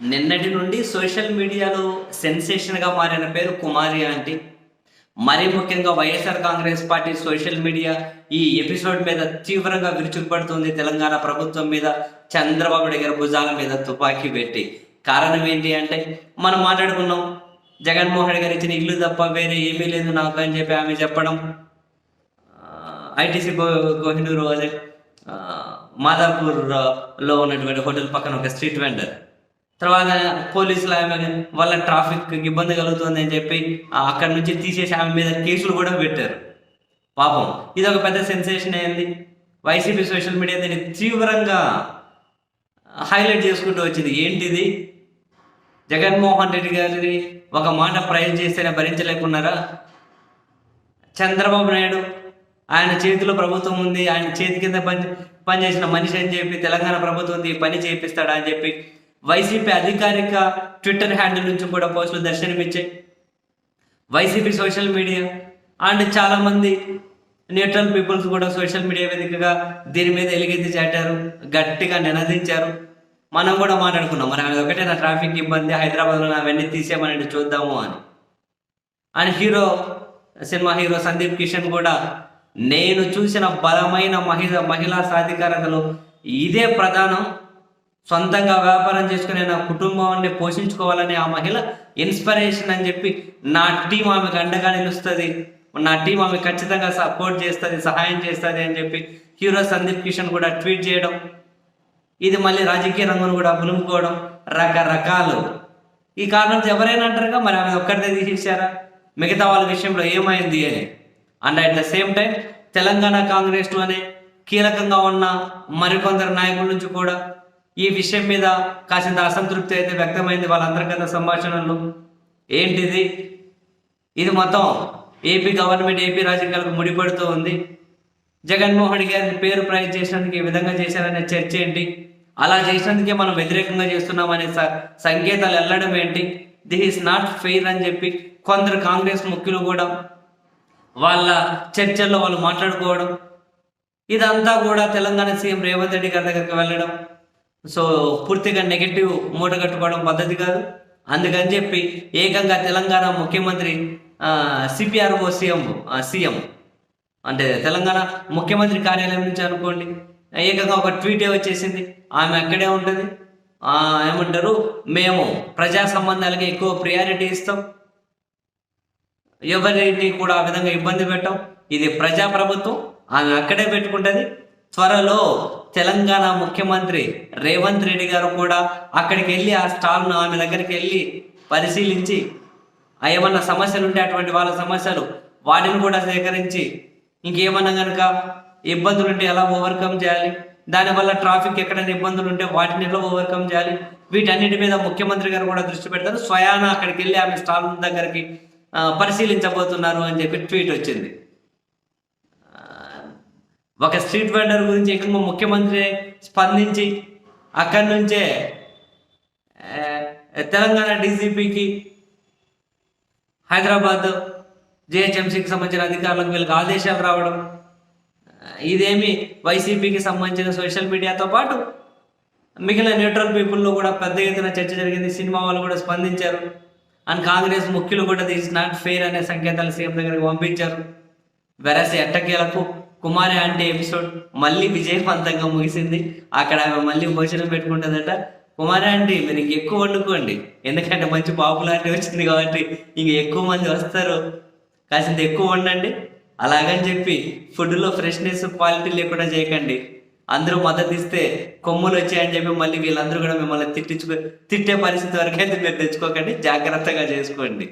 నిన్నటి నుండి సోషల్ మీడియాలో సెన్సేషన్గా మారిన పేరు కుమారి ఆంటీ. మరీ ముఖ్యంగా YSR Congress party social media ఈ ఎపిసోడ్ మీద తీవ్రంగా విరుచుకుపడుతుంది తెలంగాణ ప్రభుత్వం మీద. చంద్రబాబు దగ్గర భుజాల మీద తుపాకీ పెట్టి. కారణం ఏంటి అంటే మనం మాట్లాడుకున్నాం జగన్మోహన్ గారు ఇచ్చిన ఇల్లు తప్ప వేరే ఏమీ లేదు నాకు అని చెప్పి ఆమె చెప్పడం. ఐటీసీ కోహినూరు అదే మాదాపూర్లో ఉన్నటువంటి హోటల్ పక్కన ఒక స్ట్రీట్ వెండర్. తర్వాత పోలీసులు ఆమె వల్ల ట్రాఫిక్ ఇబ్బంది కలుగుతుంది అని చెప్పి అక్కడ అక్కడి నుంచి తీసేసి ఆమె మీద కేసులు కూడా పెట్టారు. పాపం. ఇది ఒక పెద్ద సెన్సేషన్ అయింది వైసీపీ సోషల్ మీడియా దీన్ని తీవ్రంగా హైలైట్ చేసుకుంటూ వచ్చింది. ఏంటిది? జగన్మోహన్ రెడ్డి గారిని ఒక మాట ప్రయత్నం చేస్తేనే భరించలేకున్నారా? చంద్రబాబు నాయుడు ఆయన చేతిలో ప్రభుత్వం ఉంది ఆయన చేతి కింద పని పనిచేసిన మనిషి అని చెప్పి తెలంగాణ ప్రభుత్వం ఈ పని చేపిస్తాడా అని చెప్పి వైసీపీ అధికారిక ట్విట్టర్ హ్యాండిల్ నుంచి కూడా పోస్టులు దర్శనమిచ్చాయి. వైసీపీ సోషల్ మీడియా అండ్ చాలామంది న్యూట్రల్ పీపుల్స్ కూడా సోషల్ మీడియా వేదికగా దీని మీద ఎలుగెత్తి చాటారు గట్టిగా నినదించారు. మనం కూడా మాట్లాడుకున్నాం మరి అది ఒకటే నా ట్రాఫిక్ ఇబ్బంది హైదరాబాద్లో అవన్నీ తీసేయమని చూద్దాము అని. And hero cinema hero Sundeep Kishan కూడా నేను చూసిన బలమైన మహిళ మహిళా సాధికారతలో ఇదే ప్రధానం. సొంతంగా వ్యాపారం చేసుకునే నా కుటుంబాన్ని పోషించుకోవాలని ఆ మహిళ ఇన్స్పిరేషన్ అని చెప్పి నా టీం ఆమెకు అండగా నిలుస్తుంది. నా టీం ఆమె ఖచ్చితంగా సపోర్ట్ చేస్తుంది సహాయం చేస్తుంది అని చెప్పి హీరో సందీప్ కిషన్ కూడా ట్వీట్ చేయడం. ఇది మళ్ళీ రాజకీయ రంగం కూడా పులుముకోవడం రకరకాలు. ఈ కారణం ఎవరైనా అంటారుగా మరి ఆమె ఒక్కరిదే తీసేసారా మిగతా వాళ్ళ విషయంలో ఏమైంది అని. And at the same time Telangana కాంగ్రెస్లోనే కీలకంగా ఉన్న మరికొందరు నాయకుల నుంచి కూడా ఈ విషయం మీద కాసింత అసంతృప్తి అయితే వ్యక్తమైంది వాళ్ళ అంతర్గత సంభాషణలు ఏంటిది? ఇది మొత్తం ఏపీ గవర్నమెంట్ ఏపీ రాజకీయాలకు ముడిపడుతూ ఉంది. జగన్మోహన్ గారి పేరు ప్రైజ్ చేసినందుకు ఈ విధంగా చేశారనే చర్చ ఏంటి? అలా చేసినందుకే మనం వ్యతిరేకంగా చేస్తున్నామనే స- సంకేతాలు వెళ్ళడం ఏంటి? దిస్ ఈస్ నాట్ ఫెయిర్ అని చెప్పి కొందరు కాంగ్రెస్ ముఖ్యులు కూడా వాళ్ళ చర్చల్లో వాళ్ళు మాట్లాడుకోవడం ఇదంతా కూడా తెలంగాణ సీఎం రేవంత్ రెడ్డి గారి దగ్గరికి వెళ్ళడం సో పూర్తిగా నెగటివ్ మూట కట్టుకోవడం పద్ధతి కాదు. అందుకని చెప్పి ఏకంగా తెలంగాణ ముఖ్యమంత్రి సిపిఆర్ఓ సీఎం సీఎం అంటే తెలంగాణ ముఖ్యమంత్రి కార్యాలయం నుంచి అనుకోండి. ఏకంగా ఒక ట్వీటే వచ్చేసింది. ఆమె అక్కడే ఉంటుంది. ఏమంటారు? మేము ప్రజా సంబంధాలకి ఎక్కువ ప్రియారిటీ ఇస్తాం. ఎవరిని కూడా ఆ విధంగా ఇబ్బంది పెట్టాం. ఇది ప్రజా ప్రభుత్వం ఆమె అక్కడే పెట్టుకుంటుంది. త్వరలో తెలంగాణ ముఖ్యమంత్రి రేవంత్ రెడ్డి గారు కూడా అక్కడికి వెళ్ళి ఆ స్టాల్ను ఆమె దగ్గరికి వెళ్ళి పరిశీలించి ఆ ఏమన్నా సమస్యలు ఉంటే అటువంటి వాళ్ళ సమస్యలు వాటిని కూడా సేకరించి ఇంకేమన్నా కనుక ఇబ్బందులు ఉంటే ఎలా ఓవర్కమ్ చేయాలి? దానివల్ల ట్రాఫిక్ ఎక్కడైనా ఇబ్బందులు ఉంటే వాటిని ఎలా ఓవర్కమ్ చేయాలి? వీటన్నిటి మీద ముఖ్యమంత్రి గారు కూడా దృష్టి పెడతారు. స్వయాన అక్కడికి వెళ్ళి ఆమె స్టాల్ దగ్గరికి పరిశీలించబోతున్నారు అని చెప్పి ట్వీట్ వచ్చింది. ఒక స్ట్రీట్ వెండర్ గురించి ఎక్కువ ముఖ్యమంత్రి స్పందించి అక్కడి నుంచే తెలంగాణ డీజీపీకి హైదరాబాద్ జిహెచ్ఎంసీకి సంబంధించిన అధికారులకు వీళ్ళకి ఆదేశాలు రావడం ఇదేమి వైసీపీకి సంబంధించిన సోషల్ మీడియాతో పాటు మిగిలిన న్యూట్రల్ పీపుల్లో కూడా పెద్ద ఎత్తున చర్చ జరిగింది సినిమా వాళ్ళు కూడా స్పందించారు. అండ్ కాంగ్రెస్ ముఖ్యులు కూడా దిస్ నాట్ ఫెయిర్ అనే సంకేతాలు సీఎం దగ్గరికి పంపించారు. వెరస్ ఎట్టకేలకు కుమారి అంటే ఎపిసోడ్ మళ్ళీ విజయవంతంగా ముగిసింది. అక్కడ ఆమె మళ్ళీ భోజనం పెట్టుకుంటుందట. కుమారి అంటే మీరు ఇంక ఎక్కువ వండుకోండి. ఎందుకంటే మంచి పాపులారిటీ వచ్చింది కాబట్టి ఇంక ఎక్కువ మంది వస్తారు. కాసింత ఎక్కువ వండండి. అలాగని చెప్పి ఫుడ్లో ఫ్రెష్నెస్ క్వాలిటీ లేకుండా చేయకండి. అందరూ మద్దతు ఇస్తే కొమ్ములు వచ్చాయని చెప్పి మళ్ళీ వీళ్ళందరూ కూడా మిమ్మల్ని తిట్టించుకో తిట్టే పరిస్థితి వరకు అయితే మీరు తెచ్చుకోకండి. జాగ్రత్తగా చేసుకోండి.